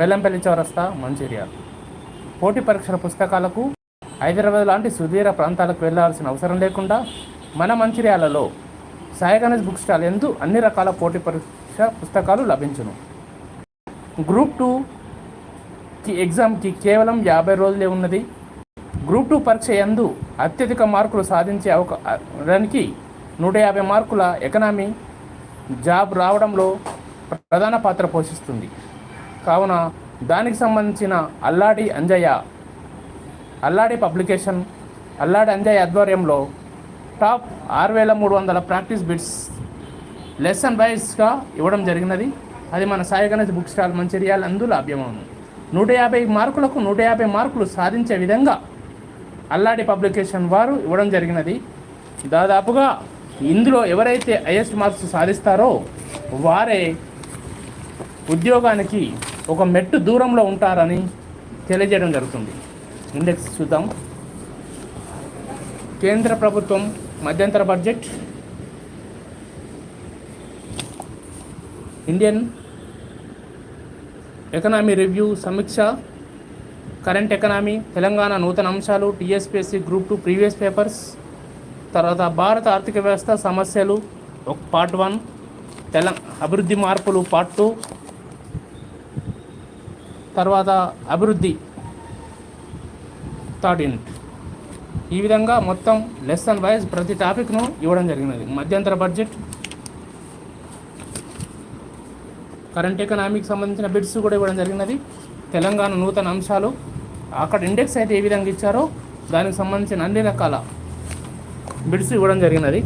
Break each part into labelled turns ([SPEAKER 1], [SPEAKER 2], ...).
[SPEAKER 1] బెల్లంపల్లి చౌరస్తా మంచిర్యాల. పోటీ పరీక్షల పుస్తకాలకు హైదరాబాద్ లాంటి సుదీర ప్రాంతాలకు వెళ్ళాల్సిన అవసరం లేకుండా మన మంచిర్యాలలో సాయి గణేష్ బుక్ స్టాల్ ఎందు అన్ని రకాల పోటీ పరీక్ష పుస్తకాలు లభించును. గ్రూప్ టూకి ఎగ్జామ్కి కేవలం యాభై రోజులే ఉన్నది. గ్రూప్ టూ పరీక్ష ఎందు అత్యధిక మార్కులు సాధించే అవకాశానికి నూట యాభై మార్కుల ఎకనామీ జాబ్ రావడంలో ప్రధాన పాత్ర పోషిస్తుంది. కావున దానికి సంబంధించిన అల్లాడి అంజయ్య అల్లాడి పబ్లికేషన్ అల్లాడి అంజయ్య ఆధ్వర్యంలో టాప్ ఆరు వేల మూడు వందల ప్రాక్టీస్ బిట్స్ లెసన్ వైజ్గా ఇవ్వడం జరిగినది. అది మన సాయి గణేష్ బుక్ స్టాల్ మంచిర్యాల అందు లభ్యమవును నూట యాభై మార్కులకు నూట యాభై మార్కులు సాధించే విధంగా అల్లాడి పబ్లికేషన్ వారు ఇవ్వడం జరిగినది. దాదాపుగా ఇందులో ఎవరైతే హైయెస్ట్ మార్క్స్ సాధిస్తారో వారే ఉద్యోగానికి ఒక మెట్టు దూరంలో ఉంటారని తెలియజేయడం జరుగుతుంది. ఇండెక్స్ చూద్దాం. కేంద్ర ప్రభుత్వం మధ్యంతర బడ్జెట్. ఇండియన్ ఎకనామీ రివ్యూ సమీక్ష. కరెంట్ ఎకనామీ తెలంగాణ నూతన అంశాలు TSPSC group two previous papers తర్వాత భారత ఆర్థిక వ్యవస్థ సమస్యలు ఒక పార్ట్ వన్ తెల అభివృద్ధి మార్పులు పార్ట్ టూ తర్వాత అభివృద్ధి థర్డ్ యూనిట్ ఈ విధంగా మొత్తం లెసన్ వైజ్ ప్రతి టాపిక్ను ఇవ్వడం జరిగినది. మధ్యంతర బడ్జెట్ కరెంట్ ఎకనామీకి సంబంధించిన బిడ్స్ కూడా ఇవ్వడం జరిగినది. తెలంగాణ నూతన అంశాలు అక్కడ ఇండెక్స్ అయితే ఏ విధంగా ఇచ్చారో దానికి సంబంధించిన అన్ని రకాల బిడ్స్ ఇవ్వడం జరిగినది.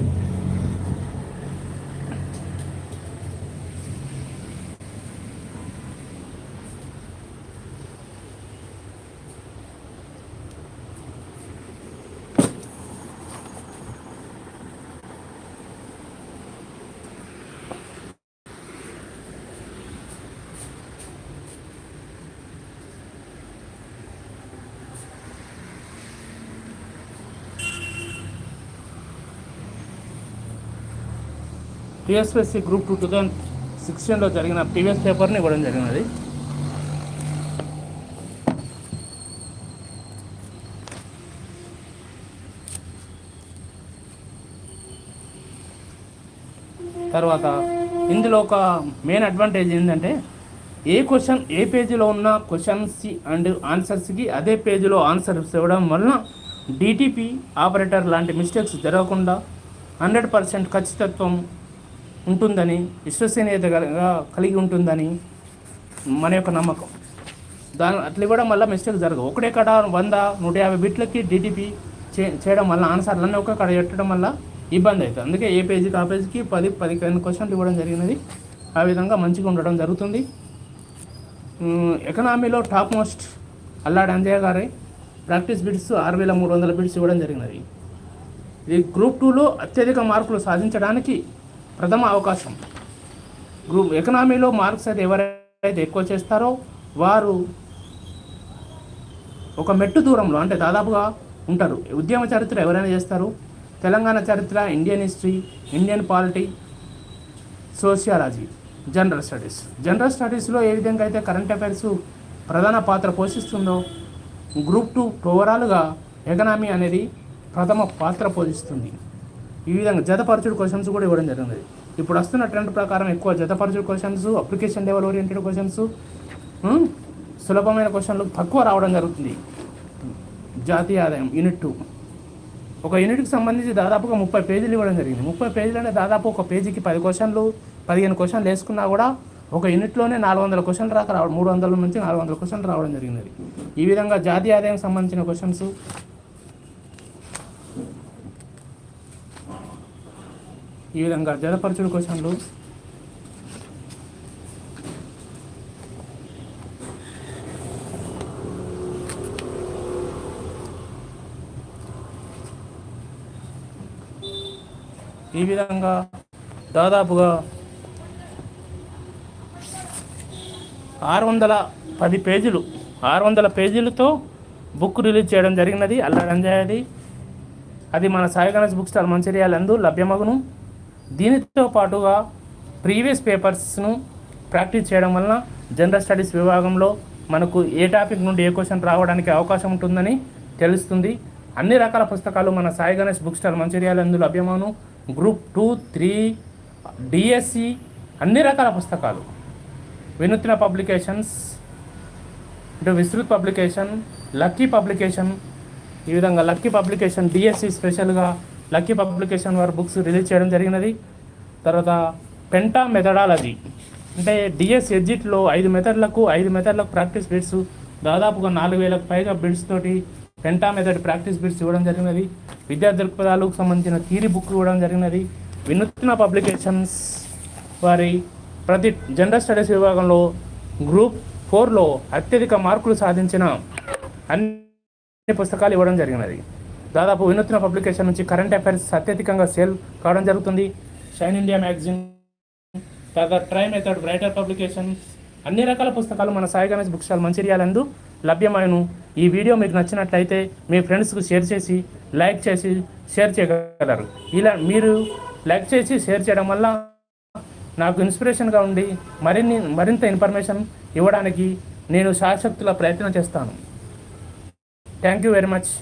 [SPEAKER 1] TSPSC group two two thousand సిక్స్టీన్లో జరిగిన ప్రీవియస్ పేపర్ని ఇవ్వడం జరిగినది. తర్వాత ఇందులో ఒక మెయిన్ అడ్వాంటేజ్ ఏంటంటే ఏ క్వశ్చన్ ఏ పేజీలో ఉన్న క్వశ్చన్స్ అండ్ ఆన్సర్స్కి అదే పేజీలో ఆన్సర్స్ ఇవ్వడం వలన డిటిపి ఆపరేటర్ లాంటి మిస్టేక్స్ జరగకుండా హండ్రెడ్ పర్సెంట్ ఖచ్చితత్వం ఉంటుందని విశ్వసనీయతగా కలిగి ఉంటుందని మన యొక్క నమ్మకం. దాని అట్లా ఇవ్వడం వల్ల మిస్టేక్ జరగవు. ఒకటే కడ వంద నూట యాభై బిట్లకి డిటిపి చే చేయడం వల్ల ఆన్సర్లన్నీ ఒక కడ పెట్టడం వల్ల ఇబ్బంది అవుతుంది. అందుకే ఏ పేజీకి ఆ పేజీకి పది పదిహేను క్వశ్చన్లు ఇవ్వడం జరిగినది. ఆ విధంగా మంచిగా ఉండడం జరుగుతుంది. ఎకనామీలో టాప్ మోస్ట్ అల్లాడి అంజయ్య గారి ప్రాక్టీస్ బిట్స్ ఆరు వేల మూడు వందల బిట్స్ ఇవ్వడం జరిగినది. ఇది గ్రూప్ టూలో అత్యధిక మార్కులు సాధించడానికి ప్రథమ అవకాశం. గ్రూప్ ఎకనామీలో మార్క్స్ అయితే ఎవరైతే ఎక్కువ చేస్తారో వారు ఒక మెట్టు దూరంలో అంటే దాదాపుగా ఉంటారు. ఉద్యమ చరిత్ర ఎవరైనా చేస్తారు? తెలంగాణ చరిత్ర Indian history Indian polity sociology general studies. General స్టడీస్లో ఏ విధంగా అయితే కరెంట్ అఫైర్స్ ప్రధాన పాత్ర పోషిస్తుందో గ్రూప్ టూ ఓవరాల్గా ఎకనామీ అనేది ప్రథమ పాత్ర పోషిస్తుంది. ఈ విధంగా జతపరచుడు క్వశ్చన్స్ కూడా ఇవ్వడం జరిగింది. ఇప్పుడు వస్తున్న ట్రెండ్ ప్రకారం ఎక్కువ జతపరచుడు questions application level oriented questions సులభమైన క్వశ్చన్లు తక్కువ రావడం జరుగుతుంది. జాతీయ ఆదాయం యూనిట్ టూ ఒక యూనిట్కి సంబంధించి దాదాపుగా ముప్పై పేజీలు ఇవ్వడం జరిగింది. ముప్పై పేజీలు అంటే దాదాపు ఒక పేజీకి పది క్వశ్చన్లు పదిహేను క్వశ్చన్లు వేసుకున్నా కూడా ఒక యూనిట్లోనే నాలుగు వందల క్వశ్చన్లు రాక రావడం మూడు వందల నుంచి నాలుగు వందల క్వశ్చన్లు రావడం జరిగినది ఈ విధంగా జాతీయ ఆదాయం సంబంధించిన క్వశ్చన్స్ ఈ విధంగా జలపరచుడు క్వశ్చన్లు. ఈ విధంగా దాదాపుగా ఆరు వందల పది పేజీలు ఆరు వందల పేజీలతో బుక్ రిలీజ్ చేయడం జరిగినది. అల్లరంజాయది అది మన సాయి గణేష్ బుక్ స్టాల్ మంచిర్యాలందు లభ్యమగును. దీనితో పాటుగా ప్రీవియస్ పేపర్స్ను ప్రాక్టీస్ చేయడం వలన జనరల్ స్టడీస్ విభాగంలో మనకు ఏ టాపిక్ నుండి ఏ క్వశ్చన్ రావడానికి అవకాశం ఉంటుందని తెలుస్తుంది. అన్ని రకాల పుస్తకాలు మన సాయి గణేష్ బుక్ స్టాల్ మంచిర్యాల అందులో లభ్యమాను గ్రూప్ టూ త్రీ డిఎస్సి అన్ని రకాల పుస్తకాలు. వినూత్న పబ్లికేషన్స్ ఇటు విస్తృత్ పబ్లికేషన్ లక్కీ పబ్లికేషన్ ఈ విధంగా లక్కీ పబ్లికేషన్ డిఎస్సి స్పెషల్గా లక్కీ పబ్లికేషన్ వారి బుక్స్ రిలీజ్ చేయడం జరిగినది. తర్వాత పెంటా మెథడాలజీ అంటే డిఎస్ ఎగ్జిట్లో ఐదు మెథడ్లకు ఐదు మెథడ్లకు ప్రాక్టీస్ బిట్స్ దాదాపుగా నాలుగు వేలకు పైగా బిట్స్ తోటి పెంటా మెథడ్ ప్రాక్టీస్ బిట్స్ ఇవ్వడం జరిగినది. విద్యా దృక్పథాలకు సంబంధించిన థీరీ బుక్ ఇవ్వడం జరిగినది. వినూత్న పబ్లికేషన్స్ వారి ప్రతి జనరల్ స్టడీస్ విభాగంలో గ్రూప్ ఫోర్లో అత్యధిక మార్కులు సాధించిన అన్ని పుస్తకాలు ఇవ్వడం జరిగినది. దాదాపు వినూత్న పబ్లికేషన్ నుంచి కరెంట్ అఫైర్స్ అత్యధికంగా సేల్ కావడం జరుగుతుంది. షైన్ ఇండియా మ్యాగజైన్ తర్వాత ట్రై మెథడ్ రైటర్ పబ్లికేషన్ అన్ని రకాల పుస్తకాలు మన సాయి గణేష్ బుక్ స్టాల్ మంచిర్యాలందు లభ్యమైన. ఈ వీడియో మీకు నచ్చినట్లయితే మీ ఫ్రెండ్స్కు షేర్ చేసి లైక్ చేసి షేర్ చేయగలరు. ఇలా మీరు లైక్ చేసి షేర్ చేయడం వల్ల నాకు ఇన్స్పిరేషన్గా ఉండి మరిన్ని మరింత ఇన్ఫర్మేషన్ ఇవ్వడానికి నేను శాశక్తుల ప్రయత్నం చేస్తాను. Thank you very much.